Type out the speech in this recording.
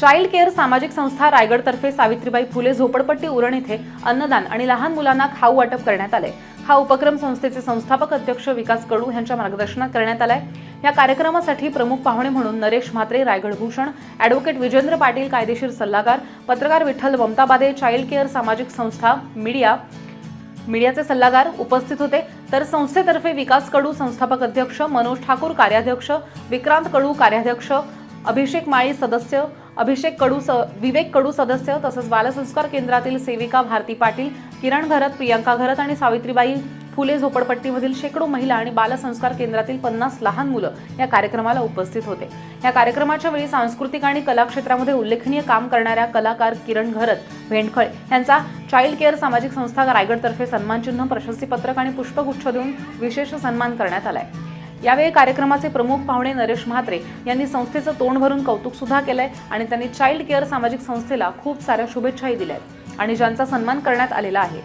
Child care सामाजिक संस्था रायगडतर्फे सावित्रीबाई फुले झोपडपट्टी उरण येथे अन्नदान आणि लहान मुलांना खाऊ वाटप करण्यात आले. हा उपक्रम संस्थेचे संस्थापक अध्यक्ष विकास कडू यांच्या मार्गदर्शनात करण्यात आलाय. या कार्यक्रमासाठी प्रमुख पाहुणे म्हणून नरेश म्हात्रे रायगड भूषण ॲडव्होकेट विजेंद्र पाटील कायदेशीर सल्लागार पत्रकार विठ्ठल ममताबादे चाइल्ड केअर सामाजिक संस्था मीडिया मीडियाचे सल्लागार उपस्थित होते. तर संस्थेतर्फे विकास कडू संस्थापक अध्यक्ष मनोज ठाकूर कार्याध्यक्ष विक्रांत कडू कार्याध्यक्ष अभिषेक माळी सदस्य अभिषेक कडू स विवेक कडू सदस्य तसंच बालसंस्कार केंद्रातील सेविका भारती पाटील किरण घरत प्रियंका घरत आणि सावित्रीबाई फुले झोपडपट्टीमधील शेकडो महिला आणि बालसंस्कार केंद्रातील पन्नास लहान मुलं या कार्यक्रमाला उपस्थित होते. या कार्यक्रमाच्या वेळी सांस्कृतिक आणि कला क्षेत्रामध्ये उल्लेखनीय काम करणाऱ्या कलाकार किरण घरत भेंडखळ यांचा चाइल्ड केअर सामाजिक संस्था रायगडतर्फे सन्मानचिन्ह प्रशस्तीपत्रक आणि पुष्पगुच्छ देऊन विशेष सन्मान करण्यात आलाय. यावेळी कार्यक्रमाचे प्रमुख पाहुणे नरेश म्हात्रे यांनी संस्थेचं तोंड भरून कौतुक सुद्धा केलंय आणि त्यांनी चाइल्ड केअर सामाजिक संस्थेला खूप साऱ्या शुभेच्छाही दिल्या आहेत आणि ज्यांचा सन्मान करण्यात आलेला आहे.